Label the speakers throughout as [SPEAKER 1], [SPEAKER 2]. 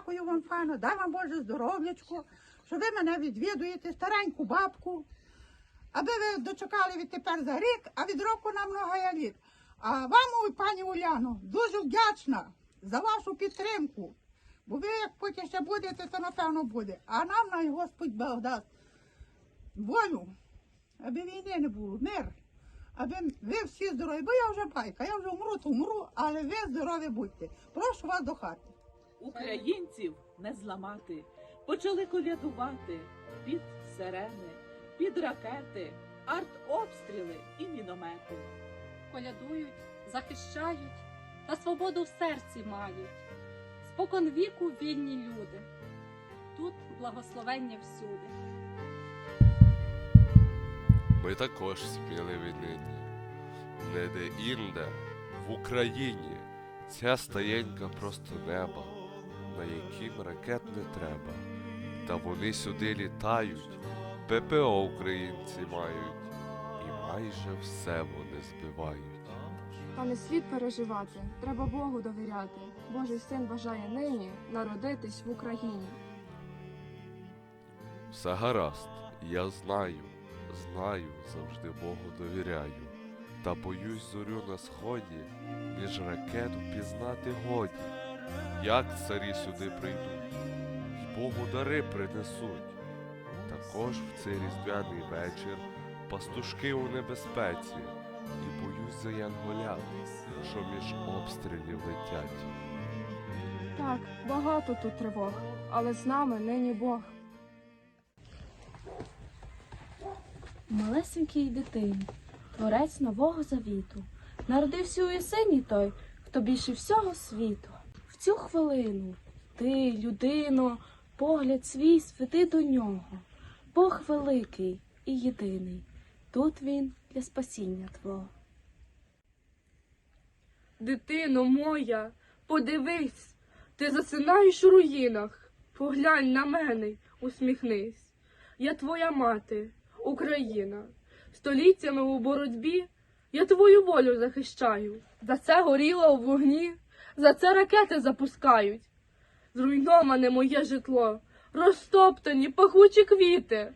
[SPEAKER 1] дякую вам, файно, дай вам Боже здоров'ячко, що ви мене відвідуєте, стареньку бабку, аби ви дочекали відтепер за рік, а від року на много літ. А вам, пані Уляно, дуже вдячна за вашу підтримку. Бо ви як потім ще будете, то напевно буде. А нам най Господь Бог дасть волю, аби війни не було, мир. Аби ви всі здорові, бо я вже байка, я вже умру, то умру, але ви здорові будьте. Прошу вас до хати.
[SPEAKER 2] Українців не зламати. Почали колядувати під сирени, під ракети, артобстріли і міномети.
[SPEAKER 3] колядують, захищають та свободу в серці мають. Спокон віку вільні люди. Тут благословення всюди.
[SPEAKER 4] Ми також сміливі нині. Не де інде, в Україні, ця стаєнька просто неба, на яким ракет не треба. Та вони сюди літають, ППО українці мають, і майже все вони збивають.
[SPEAKER 5] Та не слід переживати, треба Богу довіряти. Божий син бажає нині народитись в Україні.
[SPEAKER 4] Все гаразд, я знаю, знаю, завжди Богу довіряю. Та боюсь зорю на сході, між ракет впізнати годі. Як царі сюди прийдуть, й Богу дари принесуть. Також в цей різдвяний вечір пастушки у небезпеці, і боюсь за янголят, що між обстрілів летять.
[SPEAKER 5] Так, багато тут тривог, але з нами нині Бог.
[SPEAKER 6] Малесенькій дитині, творець нового завіту, народився у ясені той, хто більше всього світу. Цю хвилину ти, людино, погляд свій сведи до нього. Бог великий і єдиний. Тут він для спасіння твого.
[SPEAKER 5] Дитино моя, подивись, ти засинаєш у руїнах. Поглянь на мене, усміхнись. Я твоя мати, Україна. Століттями у боротьбі я твою волю захищаю. За це горіло у вогні, за це ракети запускають. Зруйноване моє житло, розтоптані пахучі квіти.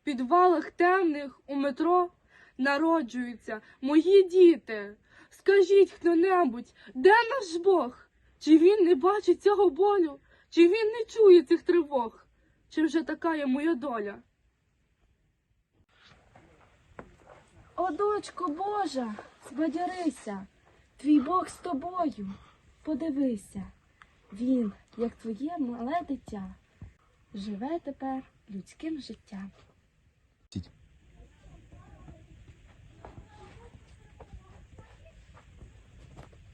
[SPEAKER 5] В підвалах темних у метро народжуються мої діти. Скажіть хто-небудь, де наш Бог? Чи він не бачить цього болю? Чи він не чує цих тривог? Чи вже така є моя доля?
[SPEAKER 6] О, дочко Божа, збадьорися, твій Бог з тобою. Подивися, він, як твоє мале дитя, живе тепер людським життям.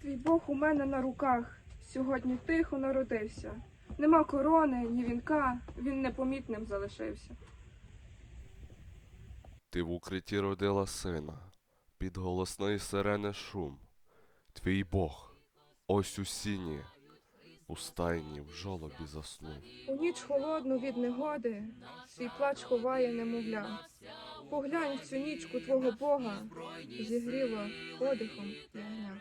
[SPEAKER 5] Твій Бог у мене на руках. Сьогодні тихо народився. Нема корони, ні вінка, він непомітним залишився.
[SPEAKER 4] Ти в укритті родила сина, під голосної сирени шум. Твій Бог, ось у сіні, у стайні в жолобі заснув.
[SPEAKER 5] У ніч холодну від негоди свій плач ховає немовля. Поглянь в цю нічку твого Бога, зігріло подихом ягня.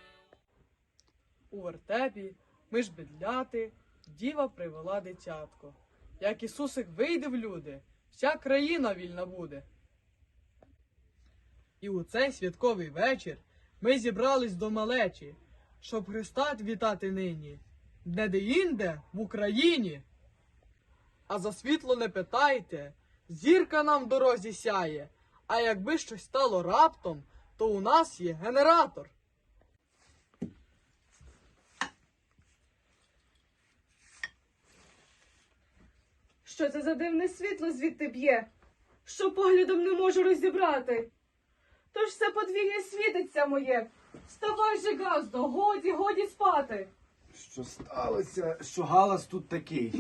[SPEAKER 7] У вертепі ми ж бедляти, діва привела дитятко. Як Ісусик вийде в люди, вся країна вільна буде. І у цей святковий вечір ми зібрались до малечі, щоб Христа вітати нині, не де-інде в Україні. А за світло не питайте, зірка нам в дорозі сяє, а якби щось стало раптом, то у нас є генератор.
[SPEAKER 5] Що це за дивне світло звідти б'є? Що поглядом не можу розібрати? Тож все подвір'я світиться моє. Вставай же, газдо, годі, годі спати.
[SPEAKER 8] Що сталося? Що галас тут такий?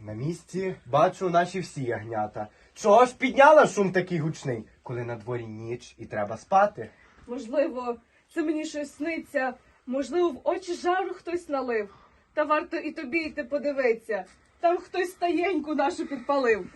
[SPEAKER 8] На місці бачу наші всі ягнята. Чого ж підняла шум такий гучний, коли на дворі ніч і треба спати?
[SPEAKER 5] Можливо, це мені щось сниться, можливо, в очі жару хтось налив. Та варто і тобі йти подивитися. Там хтось стаєньку нашу підпалив.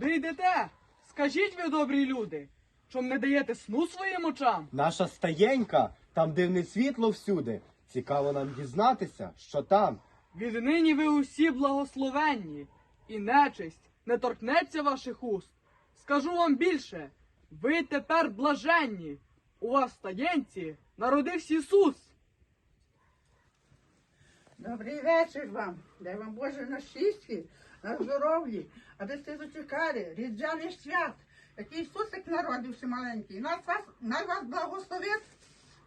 [SPEAKER 7] Куди йдете? Скажіть ви, добрі люди, Що не даєте сну своїм очам?
[SPEAKER 8] Наша стаєнька, там дивне світло всюди. Цікаво нам дізнатися, що там.
[SPEAKER 7] Віднині ви усі благословенні, і нечисть не торкнеться ваших уст. Скажу вам більше, ви тепер блаженні. У вас в таєнці народився Ісус.
[SPEAKER 1] Добрий вечір вам. Дай вам Боже на щастя, на здоров'я, аби сте дочекали різдвяний свят, який Ісусик народився маленький. Нас вас, най вас благословить.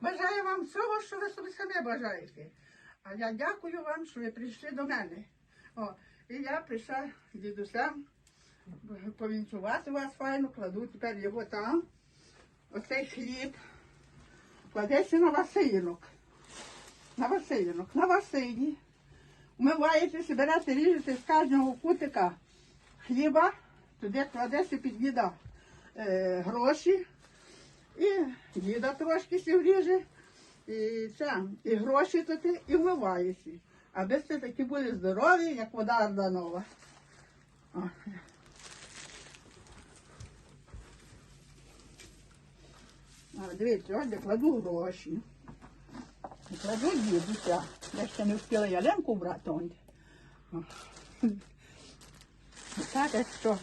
[SPEAKER 1] Бажаю вам всього, що ви собі самі бажаєте. А я дякую вам, що ви прийшли до мене. О, і я прийшла з дідусем повінчувати вас файно, кладу тепер його там. Оцей хліб кладеться на василінок на Василинок, на Василі. Вмиваєтеся, берете, ріжете з кожного кутика хліба, туди кладеться під діда е, гроші, і діда трошки сі вріже, і, і гроші туди, і вмиваєшся. Аби сте такі були здорові, як вода Арданова. О. Дивіться, ось я кладу гроші. Кладу дідуся. Я ще не встигла ялинку брати. Так, якщо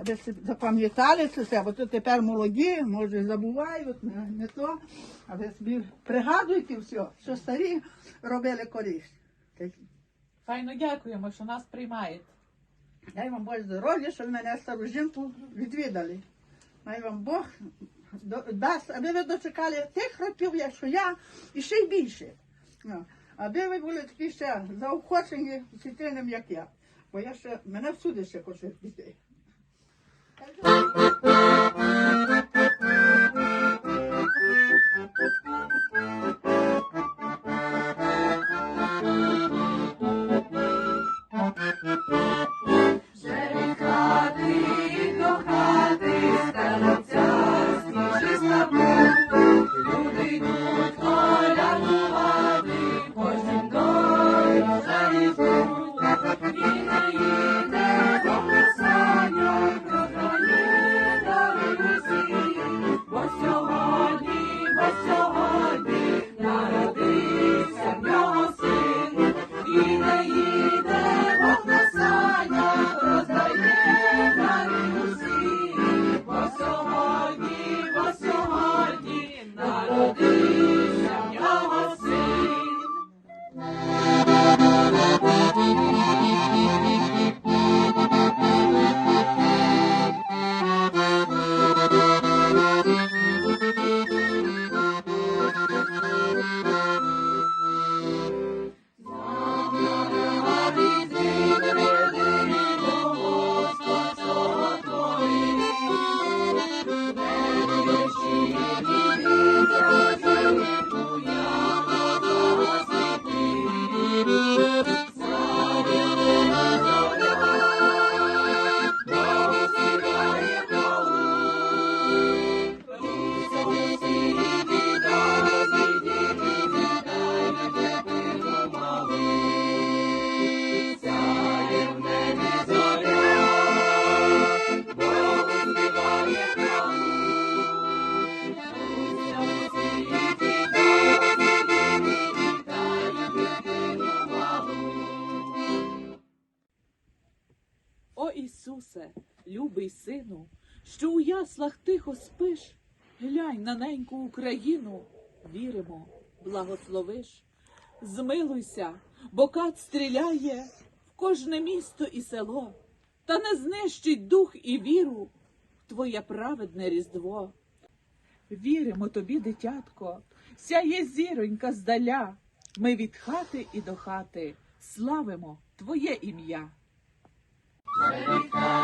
[SPEAKER 1] аби си запам'ятали це все, бо то тепер молоді, може забувають, не, не то, а ви собі пригадуйте все, що старі робили колись.
[SPEAKER 2] Файно дякуємо, що нас приймаєте.
[SPEAKER 1] Дай вам Боже здоров'я, що ви мене стару жінку відвідали. Дай вам Бог дасть, аби ви дочекали тих років, як що я, і ще й більше. Ну, Аби ви були такі ще заохочені світильним, як я. Бо я ще, мене всюди ще хочу піти.
[SPEAKER 2] Ісусе, любий сину, що у яслах тихо спиш, глянь на неньку Україну, віримо, благословиш. Змилуйся, бо кат стріляє в кожне місто і село, та не знищить дух і віру в твоє праведне різдво. Віримо тобі, дитятко, сяє зіронька здаля. Ми від хати і до хати славимо твоє ім'я.
[SPEAKER 9] Народився